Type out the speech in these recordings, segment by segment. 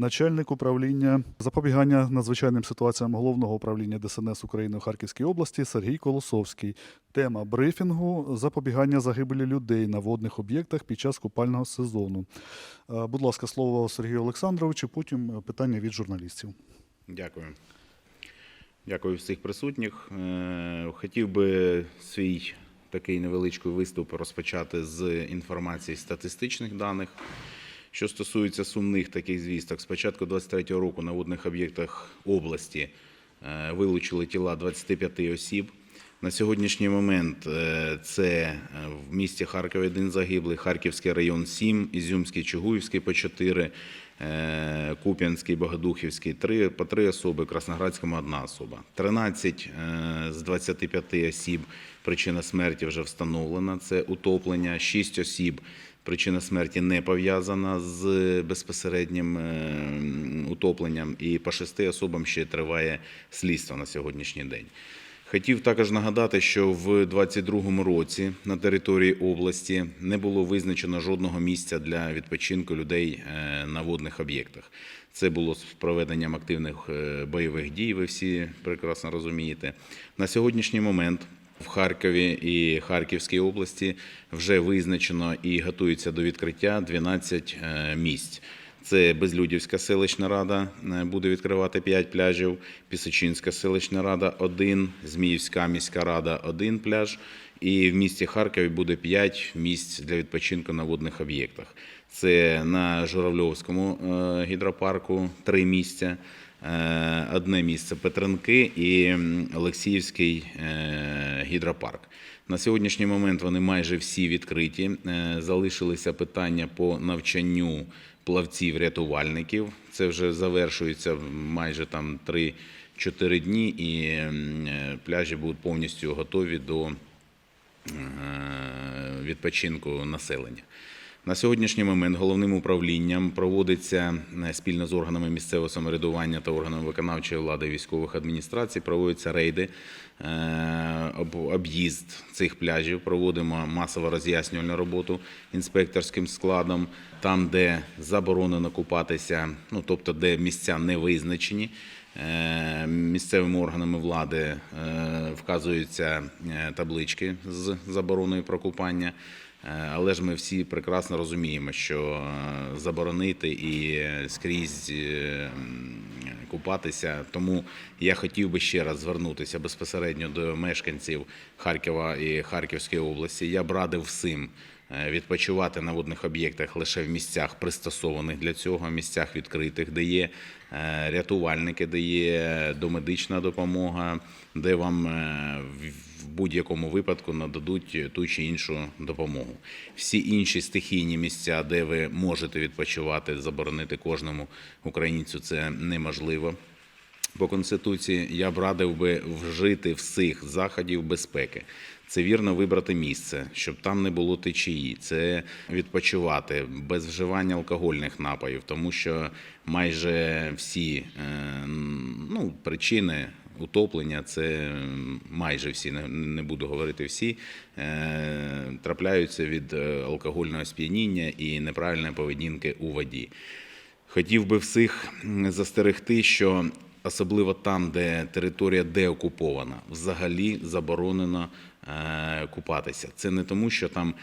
начальник управління запобігання надзвичайним ситуаціям головного управління ДСНС України у Харківській області Сергій Колосовський. Тема брифінгу запобігання загибелі людей на водних об'єктах під час купального сезону. Е, Будь ласка, слово Сергію Олександровичу, потім питання від журналістів. Дякую. Дякую всіх присутніх. Е, Хотів би свій такий невеличкий виступ розпочати з інформації статистичних даних. Що стосується сумних таких звісток, з початку 2023 року на водних об'єктах області е, вилучили тіла 25 осіб. На сьогоднішній момент е, це е, в місті Харкові один загиблий, Харківський район 7, Ізюмський, Чугуївський по 4, е, Куп'янський, Богодухівський 3, по 3 особи, Красноградському одна особа. 13 е, з 25 осіб причина смерті вже встановлена, це утоплення, 6 осіб Причина смерті не пов'язана з безпосереднім е, утопленням, і по шести особам ще триває слідство на сьогоднішній день. Хотів також нагадати, що в 2022 році на території області не було визначено жодного місця для відпочинку людей е, на водних об'єктах. Це було з проведенням активних е, бойових дій. Ви всі прекрасно розумієте. На сьогоднішній момент в Харкові і Харківській області вже визначено і готується до відкриття 12 е, місць. Це Безлюдівська селищна рада е, буде відкривати 5 пляжів, Пісочинська селищна рада – 1, Зміївська міська рада – 1 пляж, і в місті Харкові буде 5 місць для відпочинку на водних об'єктах. Це на Журавльовському е, гідропарку 3 місця, одне місце Петренки і Олексіївський е, гідропарк. На сьогоднішній момент вони майже всі відкриті. Е, Залишилися питання по навчанню плавців-рятувальників. Це вже завершується майже там 3-4 дні, і е, пляжі будуть повністю готові до е, відпочинку населення. На сьогоднішній момент головним управлінням проводиться е, спільно з органами місцевого самоврядування та органами виконавчої влади військових адміністрацій. Проводяться рейди, е, об'їзд цих пляжів. Проводимо масово роз'яснювальну роботу інспекторським складом. Там, де заборонено купатися, ну тобто де місця не визначені. Е, Місцевими органами влади вказуються таблички з забороною про купання. Але ж ми всі прекрасно розуміємо, що е, заборонити і е, скрізь е, купатися. Тому я хотів би ще раз звернутися безпосередньо до мешканців Харкова і Харківської області. Я б радив всім е, відпочивати на водних об'єктах лише в місцях, пристосованих для цього, місцях відкритих, де є е, рятувальники, де є домедична допомога, де вам е, в- будь-якому випадку нададуть ту чи іншу допомогу. Всі інші стихійні місця, де ви можете відпочивати, заборонити кожному українцю, це неможливо. По конституції я б радив би вжити всіх заходів безпеки. Це вірно вибрати місце, щоб там не було течії. Це відпочивати без вживання алкогольних напоїв, тому що майже всі е, ну, причини утоплення, це майже всі, не- буду говорити всі, е, трапляються від е, алкогольного сп'яніння і неправильної поведінки у воді. Хотів би всіх застерегти, що особливо там, де територія деокупована, взагалі заборонено е, купатися. Це не тому, що там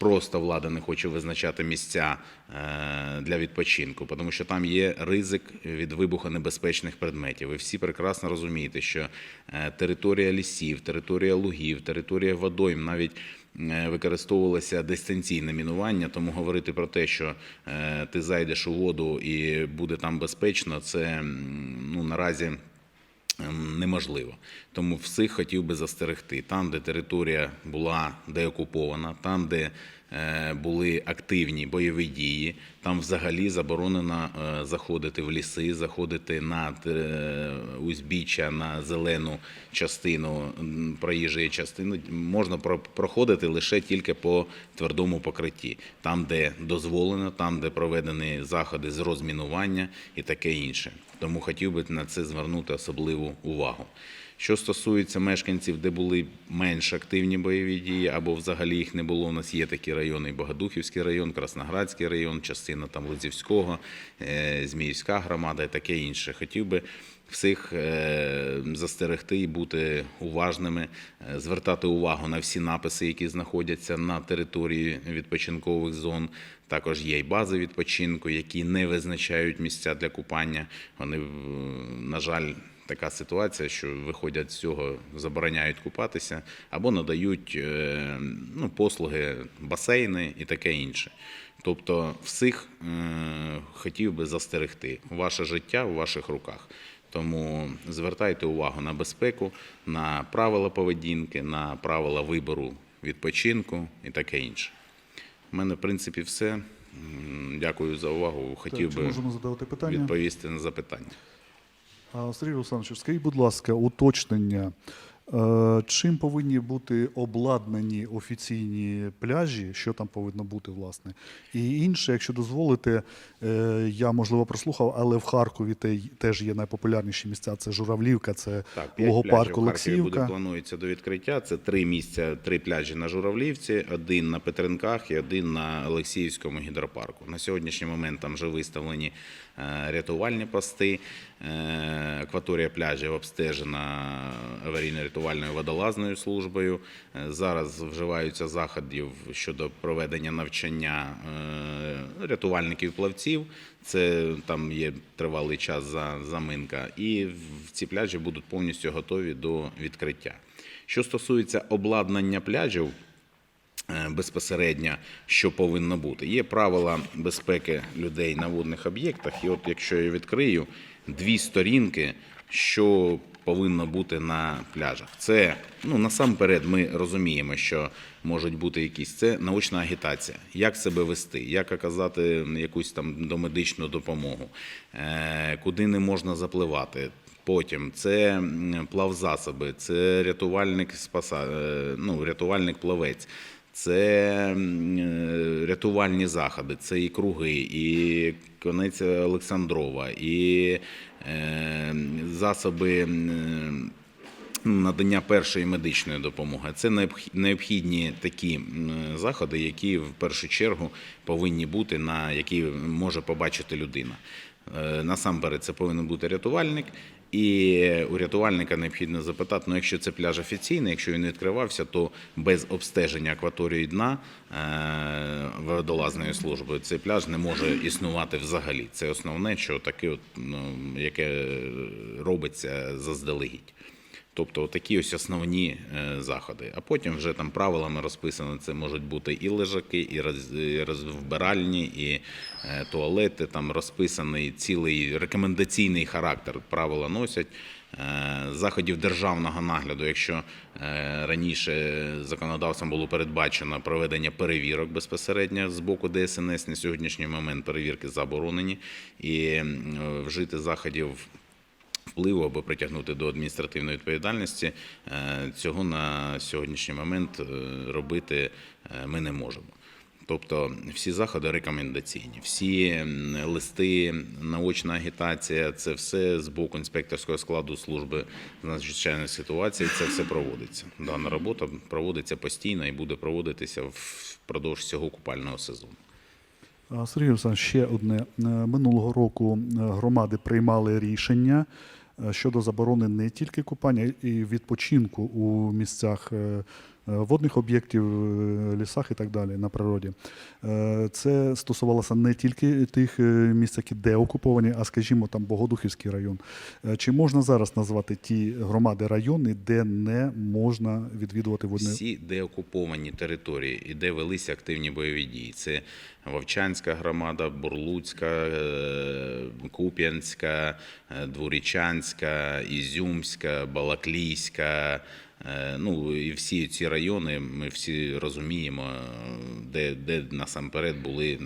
просто влада не хоче визначати місця е, для відпочинку, тому що там є ризик від вибухонебезпечних предметів. Ви всі прекрасно розумієте, що е, територія лісів, територія лугів, територія водойм навіть е, використовувалося дистанційне мінування, тому говорити про те, що ти зайдеш у воду і буде там безпечно, це ну, наразі неможливо. Тому всіх хотів би застерегти. Там, де територія була деокупована, там, де були активні бойові дії, там взагалі заборонено е, заходити в ліси, заходити на е, узбіччя, на зелену частину проїжджої частини. Можна про- проходити лише тільки по твердому покритті, там, де дозволено, там, де проведені заходи з розмінування і таке інше. Тому хотів би на це звернути особливу увагу. Що стосується мешканців, де були менш активні бойові дії, або взагалі їх не було. У нас є такі райони: Богодухівський район, Красноградський район, частина там Лизівського, е, Зміївська громада і таке інше. Хотів би всіх е, застерегти і бути уважними, е, звертати увагу на всі написи, які знаходяться на території відпочинкових зон. Також є й бази відпочинку, які не визначають місця для купання. Вони, на жаль, така ситуація, що виходять з цього, забороняють купатися або надають е, ну, послуги басейни і таке інше. Тобто, всіх е, хотів би застерегти. Ваше життя в ваших руках. Тому звертайте увагу на безпеку, на правила поведінки, на правила вибору відпочинку і таке інше. У мене, в принципі, все. Дякую за увагу. Хотів Так, би можемо задавати питання? відповісти на запитання. Сергій Олександрович, скажіть, будь ласка, уточнення. Е, Чим повинні бути обладнані офіційні пляжі, що там повинно бути, власне? І інше, якщо дозволите, е, я можливо прослухав, але в Харкові теж є найпопулярніші місця. Це Журавлівка, це Так, логопарк Харкові буде планується до відкриття. Це три місця, три пляжі на Журавлівці, один на Петренках і один на Олексіївському гідропарку. На сьогоднішній момент там вже виставлені е, рятувальні пости. Е, Акваторія пляжів обстежена аварійно-рятувальною водолазною службою. Е, Зараз вживаються заходів щодо проведення навчання е, рятувальників-плавців. Це там є тривалий час за заминка, і ці пляжі будуть повністю готові до відкриття. Що стосується обладнання пляжів, безпосередньо, що повинно бути. Є правила безпеки людей на водних об'єктах, і от якщо я відкрию дві сторінки, що повинно бути на пляжах. Це ну насамперед ми розуміємо, що можуть бути якісь це научна агітація, як себе вести, як оказати якусь там домедичну допомогу, е, куди не можна запливати. Потім це плавзасоби, це рятувальник спаса, е, ну, рятувальник плавець. Це е, рятувальні заходи, це і круги, і конець Олександрова, і е, засоби надання першої медичної допомоги. Це необх- необхідні такі заходи, які в першу чергу повинні бути, на які може побачити людина. Е, Насамперед, це повинен бути рятувальник. І у рятувальника необхідно запитати, ну якщо це пляж офіційний, якщо він відкривався, то без обстеження акваторії дна водолазної служби цей пляж не може існувати взагалі. Це основне, що таке, от, ну, яке робиться заздалегідь. Тобто такі ось основні е, заходи. А потім вже там правилами розписано, це можуть бути і лежаки, і розвбиральні, і е, туалети. Там розписаний цілий рекомендаційний характер. Правила носять. Е, Заходів державного нагляду, якщо раніше законодавством було передбачено проведення перевірок безпосередньо з боку ДСНС, на сьогоднішній момент перевірки заборонені, і вжити заходів впливу або притягнути до адміністративної відповідальності, е, цього на сьогоднішній момент е, робити е, ми не можемо. Тобто всі заходи рекомендаційні, всі листи, наочна агітація, це все з боку інспекторського складу служби з надзвичайних ситуацій. Це все проводиться. Дана робота проводиться постійно і буде проводитися впродовж цього купального сезону. Сергій Олександрович, ще одне. Минулого року громади приймали рішення щодо заборони не тільки купання і відпочинку у місцях е, е, водних об'єктів, е, лісах і так далі на природі. Е, Це стосувалося не тільки тих е, місць, які де окуповані, а скажімо, там Богодухівський район. Е, Чи можна зараз назвати ті громади райони, де не можна відвідувати водні Всі деокуповані території і де велися активні бойові дії. Це Вовчанська громада, Бурлуцька, е, Куп'янська, е, Дворічанська, Ізюмська, Балаклійська. Е, Ну і всі ці райони ми всі розуміємо, де, де насамперед були е,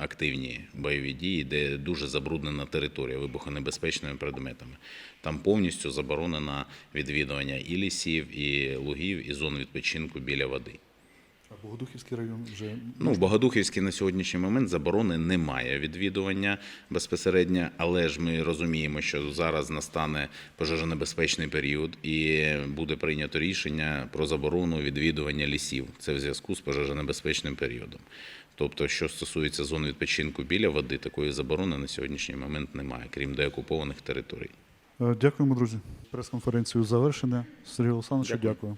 активні бойові дії, де дуже забруднена територія вибухонебезпечними предметами. Там повністю заборонено відвідування і лісів, і лугів, і зон відпочинку біля води. Богодухівський район вже Ну, в Богодухівській на сьогоднішній момент заборони немає відвідування безпосередньо, але ж ми розуміємо, що зараз настане пожежонебезпечний період і буде прийнято рішення про заборону відвідування лісів. Це в зв'язку з пожежонебезпечним періодом. Тобто, що стосується зон відпочинку біля води, такої заборони на сьогоднішній момент немає, крім деокупованих територій. Е, Дякуємо, друзі. Прес-конференцію завершена. Сергій Олександрович, Дякую. дякую.